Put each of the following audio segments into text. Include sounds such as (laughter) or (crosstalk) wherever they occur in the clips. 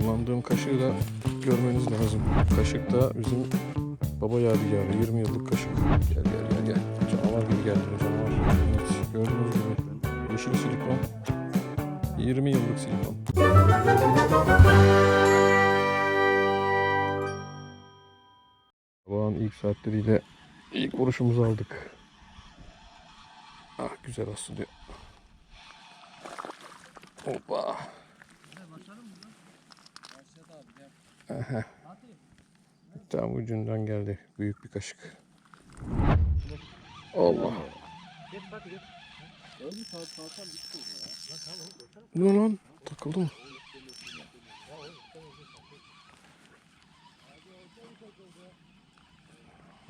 Kullandığım kaşığı da görmeniz lazım. Kaşık da bizim baba yadigarı 20 yıllık kaşık. Gel gel gel gel. Canavar gibi geldi canavar. Evet gördüğünüz gibi yeşil silikon. 20 yıllık silikon. Sabahın ilk saatleriyle ilk vuruşumuzu aldık. Ah güzel asılıyor. Hoppa. Tam ucundan geldi. Büyük bir kaşık. Allah. Ne lan? Takıldı mı?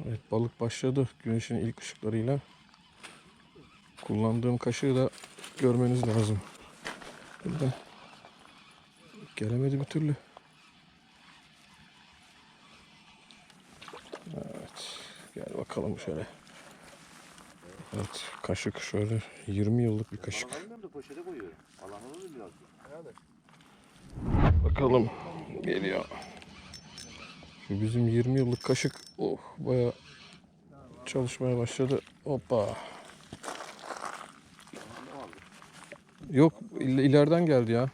Evet balık başladı güneşin ilk ışıklarıyla. Kullandığım kaşığı da görmeniz lazım. Burada. Gelemedi bir türlü. Evet. Gel bakalım şöyle. Evet kaşık şöyle 20 yıllık bir kaşık. Bakalım geliyor. Şu bizim 20 yıllık kaşık oh baya çalışmaya başladı. Hoppa. Yok il- ileriden geldi ya.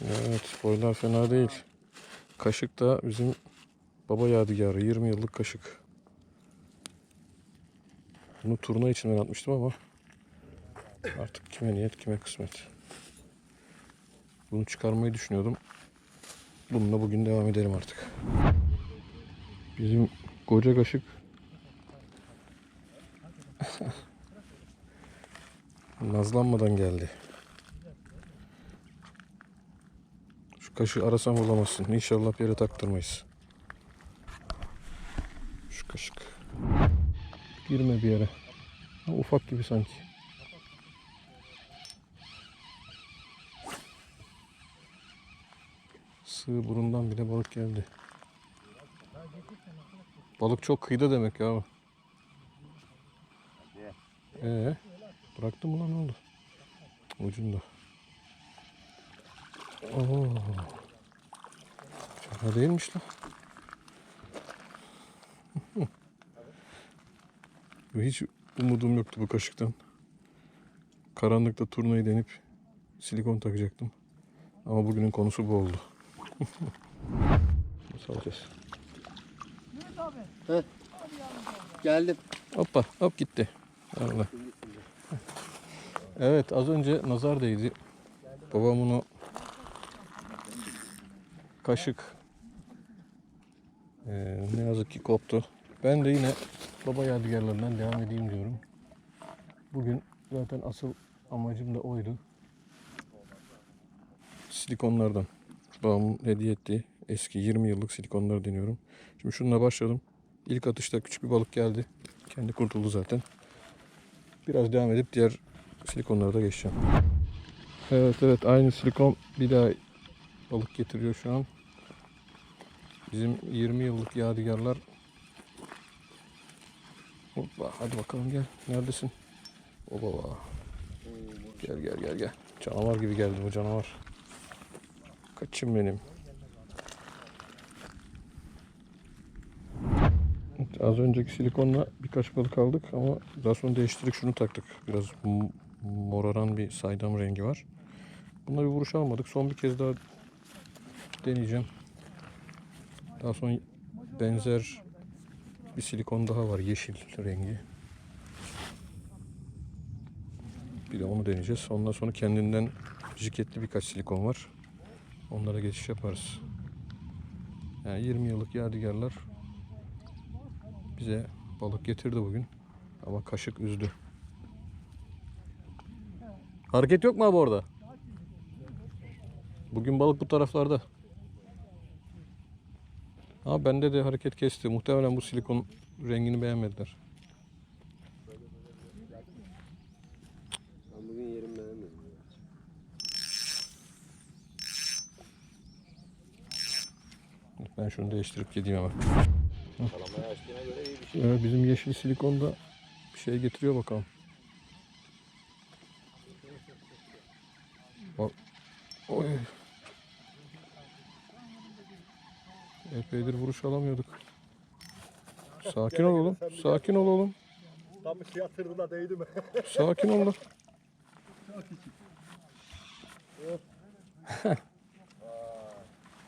Evet boylar fena değil. Kaşık da bizim baba yadigarı 20 yıllık kaşık. Bunu turna için ben atmıştım ama artık kime niyet kime kısmet. Bunu çıkarmayı düşünüyordum. Bununla bugün devam edelim artık. Bizim koca kaşık (laughs) nazlanmadan geldi. Şu kaşığı arasam bulamazsın. İnşallah bir yere taktırmayız. Kaşık. Girme bir yere. Ha, ufak gibi sanki. Sığ burundan bile balık geldi. Balık çok kıyıda demek ya. Ee, bıraktın mı lan ne oldu? Ucunda. Oo. Şaka değilmiş lan. Hiç umudum yoktu bu kaşıktan. Karanlıkta turnayı denip silikon takacaktım. Ama bugünün konusu bu oldu. (laughs) Nasıl alacağız? Geldim. Hoppa hop gitti. Allah. Evet az önce nazar değdi. Babam bunu kaşık eee, ne yazık ki koptu. Ben de yine baba yadigarlarından devam edeyim diyorum. Bugün zaten asıl amacım da oydu. Silikonlardan. Babamın hediye ettiği eski 20 yıllık silikonları deniyorum. Şimdi şununla başladım. İlk atışta küçük bir balık geldi. Kendi kurtuldu zaten. Biraz devam edip diğer silikonlara da geçeceğim. Evet evet aynı silikon bir daha balık getiriyor şu an. Bizim 20 yıllık yadigarlar. Hoppa hadi bakalım gel. Neredesin? O baba. Gel gel gel gel. Canavar gibi geldi bu canavar. Kaçım benim. Az önceki silikonla birkaç balık aldık ama daha sonra değiştirdik şunu taktık. Biraz moraran bir saydam rengi var. Bunda bir vuruş almadık. Son bir kez daha deneyeceğim. Daha sonra benzer bir silikon daha var yeşil rengi. Bir de onu deneyeceğiz. Ondan sonra kendinden jiketli birkaç silikon var. Onlara geçiş yaparız. Yani 20 yıllık yadigarlar bize balık getirdi bugün. Ama kaşık üzdü. Hareket yok mu abi orada? Bugün balık bu taraflarda. Ama bende de hareket kesti. Muhtemelen bu silikon rengini beğenmediler. Ben bugün yerim beğenmedim. Ben şunu değiştirip gideyim hemen. Kalamaya açtığına göre iyi bir şey. Evet, bizim yeşil silikon da bir şey getiriyor bakalım. Bak, Oy. Epeydir vuruş alamıyorduk. Sakin ol oğlum. Sakin ol oğlum. Kamış yatırdı da değdi mi? (laughs) Sakin ol lan.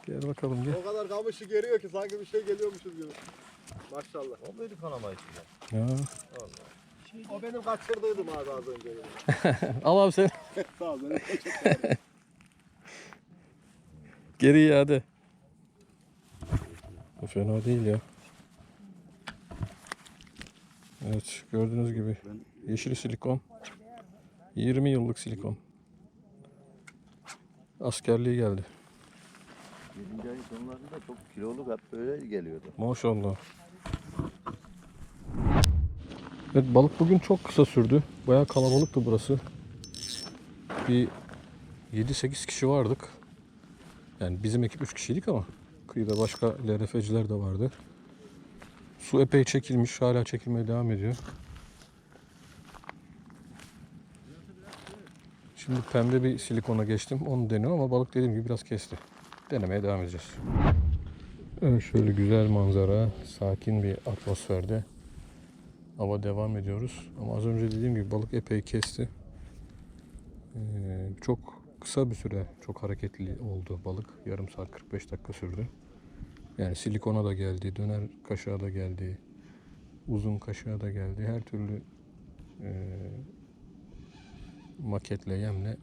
Gel bakalım gel. o kadar kamışı geriyor ki sanki bir şey geliyormuşuz gibi. Maşallah. O muydu kanama içinde? Ya. O benim kaçırdıydım abi az önce. (laughs) Al abi sen. (laughs) Sağ ol. Geri iade. Bu fena değil ya. Evet gördüğünüz gibi yeşil silikon. 20 yıllık silikon. Askerliği geldi. 7. ayın sonlarında çok kiloluk hep böyle geliyordu. Maşallah. Evet balık bugün çok kısa sürdü. Bayağı kalabalıktı burası. Bir 7-8 kişi vardık. Yani bizim ekip 3 kişiydik ama kıyıda başka LRF'ciler de vardı. Su epey çekilmiş. Hala çekilmeye devam ediyor. Şimdi pembe bir silikona geçtim. Onu deniyorum ama balık dediğim gibi biraz kesti. Denemeye devam edeceğiz. Evet şöyle güzel manzara, sakin bir atmosferde hava devam ediyoruz. Ama az önce dediğim gibi balık epey kesti. Ee, çok kısa bir süre çok hareketli oldu balık. Yarım saat 45 dakika sürdü. Yani silikona da geldi, döner kaşığa da geldi, uzun kaşığa da geldi. Her türlü e, maketle, yemle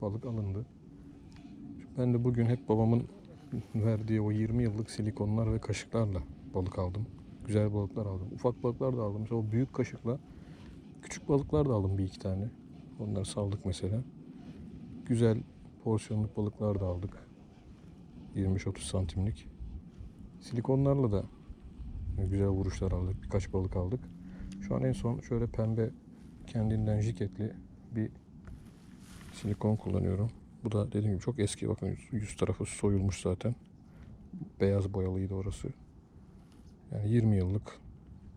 balık alındı. Ben de bugün hep babamın verdiği o 20 yıllık silikonlar ve kaşıklarla balık aldım. Güzel balıklar aldım. Ufak balıklar da aldım. Mesela o büyük kaşıkla küçük balıklar da aldım bir iki tane. Onları saldık mesela. Güzel porsiyonluk balıklar da aldık. 25-30 santimlik. Silikonlarla da güzel vuruşlar aldık. Birkaç balık aldık. Şu an en son şöyle pembe kendinden jiketli bir silikon kullanıyorum. Bu da dediğim gibi çok eski. Bakın yüz, tarafı soyulmuş zaten. Beyaz boyalıydı orası. Yani 20 yıllık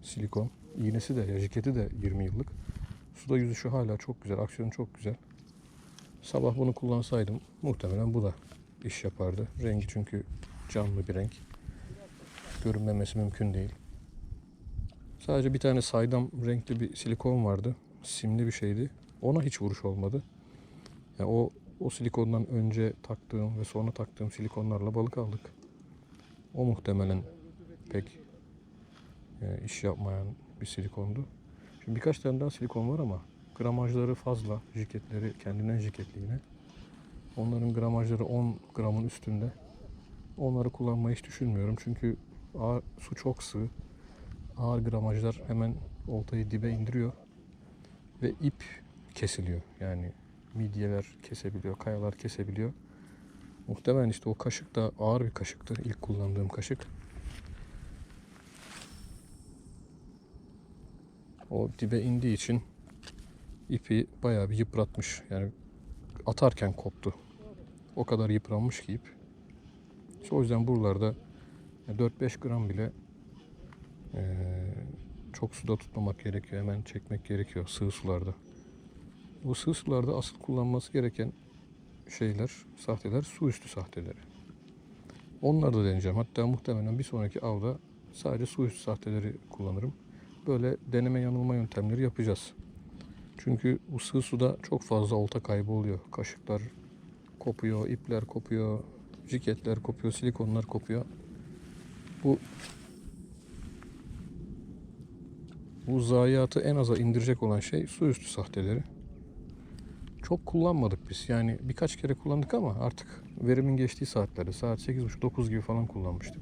silikon. İğnesi de, ya jiketi de 20 yıllık. Suda yüzüşü hala çok güzel. Aksiyonu çok güzel. Sabah bunu kullansaydım muhtemelen bu da iş yapardı. Rengi çünkü canlı bir renk. Görünmemesi mümkün değil. Sadece bir tane saydam renkli bir silikon vardı. Simli bir şeydi. Ona hiç vuruş olmadı. Ya o o silikondan önce taktığım ve sonra taktığım silikonlarla balık aldık. O muhtemelen pek e, iş yapmayan bir silikondu. Şimdi birkaç tane daha silikon var ama gramajları fazla. Jiketleri kendinden jiketli yine. Onların gramajları 10 gramın üstünde. Onları kullanmayı hiç düşünmüyorum. Çünkü ağır, su çok sığ. Ağır gramajlar hemen oltayı dibe indiriyor. Ve ip kesiliyor. Yani midyeler kesebiliyor, kayalar kesebiliyor. Muhtemelen işte o kaşık da ağır bir kaşıktı. ilk kullandığım kaşık. O dibe indiği için ipi bayağı bir yıpratmış. Yani atarken koptu. O kadar yıpranmış ki ip. İşte o yüzden buralarda 4-5 gram bile eee, çok suda tutmamak gerekiyor. Hemen çekmek gerekiyor sığ sularda. Bu sığ sularda asıl kullanması gereken şeyler, sahteler, su üstü sahteleri. Onları da deneyeceğim. Hatta muhtemelen bir sonraki avda sadece su üstü sahteleri kullanırım. Böyle deneme yanılma yöntemleri yapacağız. Çünkü bu sığ suda çok fazla olta kaybı oluyor. Kaşıklar kopuyor, ipler kopuyor, jiketler kopuyor, silikonlar kopuyor. Bu bu zayiatı en aza indirecek olan şey su üstü sahteleri. Çok kullanmadık biz. Yani birkaç kere kullandık ama artık verimin geçtiği saatlerde saat 8.30-9 gibi falan kullanmıştık.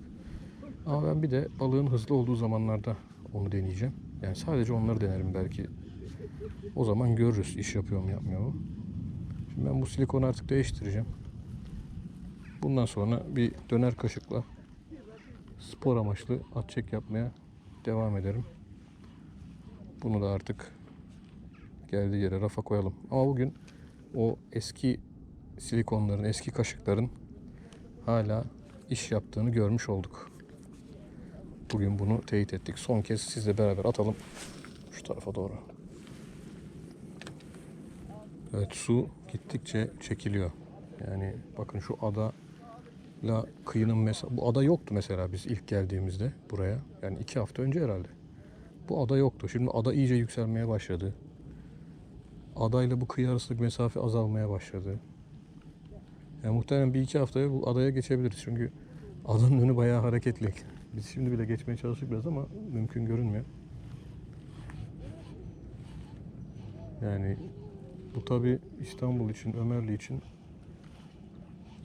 Ama ben bir de balığın hızlı olduğu zamanlarda onu deneyeceğim. Yani sadece onları denerim belki. O zaman görürüz iş yapıyor mu yapmıyor mu. Şimdi ben bu silikonu artık değiştireceğim. Bundan sonra bir döner kaşıkla spor amaçlı at çek yapmaya devam ederim. Bunu da artık geldiği yere rafa koyalım. Ama bugün o eski silikonların, eski kaşıkların hala iş yaptığını görmüş olduk. Bugün bunu teyit ettik. Son kez sizle beraber atalım şu tarafa doğru. Evet su gittikçe çekiliyor. Yani bakın şu ada la kıyının mesela bu ada yoktu mesela biz ilk geldiğimizde buraya. Yani iki hafta önce herhalde. Bu ada yoktu. Şimdi ada iyice yükselmeye başladı. Adayla bu kıyı arasındaki mesafe azalmaya başladı. Yani muhtemelen bir iki haftaya bu adaya geçebiliriz. Çünkü adanın önü bayağı hareketli. Biz şimdi bile geçmeye çalıştık biraz ama mümkün görünmüyor. Yani bu tabi İstanbul için, Ömerli için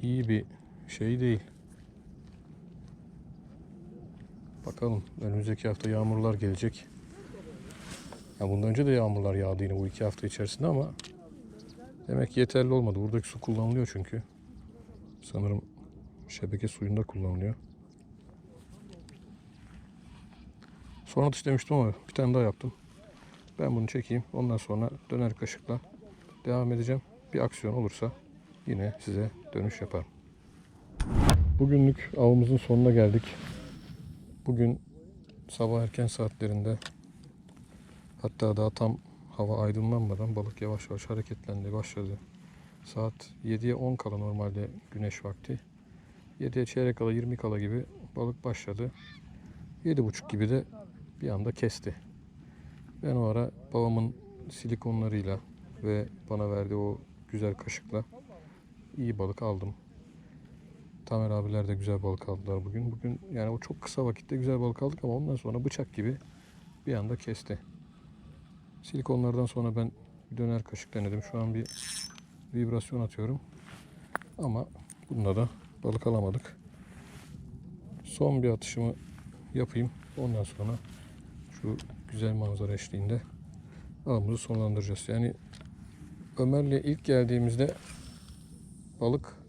iyi bir şey değil. Bakalım önümüzdeki hafta yağmurlar gelecek. Ya bundan önce de yağmurlar yağdı yine bu iki hafta içerisinde ama demek yeterli olmadı. Buradaki su kullanılıyor çünkü. Sanırım şebeke suyunda kullanılıyor. Son atış demiştim ama bir tane daha yaptım. Ben bunu çekeyim. Ondan sonra döner kaşıkla devam edeceğim. Bir aksiyon olursa yine size dönüş yaparım. Bugünlük avımızın sonuna geldik. Bugün sabah erken saatlerinde hatta daha tam hava aydınlanmadan balık yavaş yavaş hareketlendi, başladı. Saat 7'ye 10 kala normalde güneş vakti. 7'ye çeyrek kala 20 kala gibi balık başladı. 7.30 gibi de bir anda kesti. Ben o ara babamın silikonlarıyla ve bana verdiği o güzel kaşıkla iyi balık aldım. Tamer abiler de güzel balık aldılar bugün. Bugün yani o çok kısa vakitte güzel balık aldık ama ondan sonra bıçak gibi bir anda kesti. Silikonlardan sonra ben döner kaşık denedim. Şu an bir vibrasyon atıyorum. Ama bunda da balık alamadık. Son bir atışımı yapayım. Ondan sonra şu güzel manzara eşliğinde avımızı sonlandıracağız. Yani Ömer'le ilk geldiğimizde balık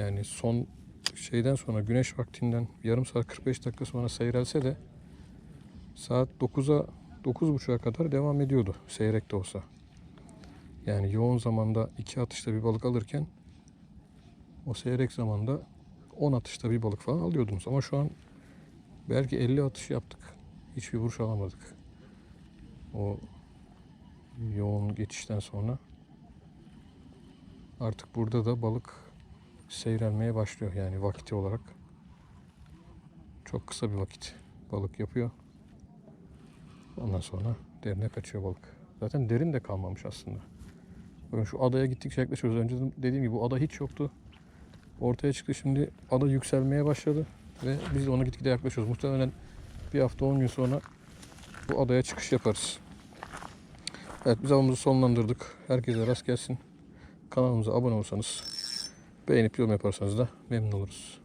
yani son şeyden sonra güneş vaktinden yarım saat 45 dakika sonra seyrelse de saat 9'a 9.30'a kadar devam ediyordu seyrek de olsa. Yani yoğun zamanda iki atışta bir balık alırken o seyrek zamanda 10 atışta bir balık falan alıyordunuz. Ama şu an belki 50 atış yaptık. Hiçbir vuruş alamadık. O yoğun geçişten sonra artık burada da balık seyrelmeye başlıyor yani vakti olarak. Çok kısa bir vakit balık yapıyor. Ondan sonra derine kaçıyor balık. Zaten derin de kalmamış aslında. Bakın şu adaya gittikçe yaklaşıyoruz. Önce dediğim gibi bu ada hiç yoktu. Ortaya çıktı şimdi ada yükselmeye başladı. Ve biz de ona gitgide yaklaşıyoruz. Muhtemelen bir hafta 10 gün sonra bu adaya çıkış yaparız. Evet biz avımızı sonlandırdık. Herkese rast gelsin. Kanalımıza abone olursanız beğenip yorum yaparsanız da memnun oluruz.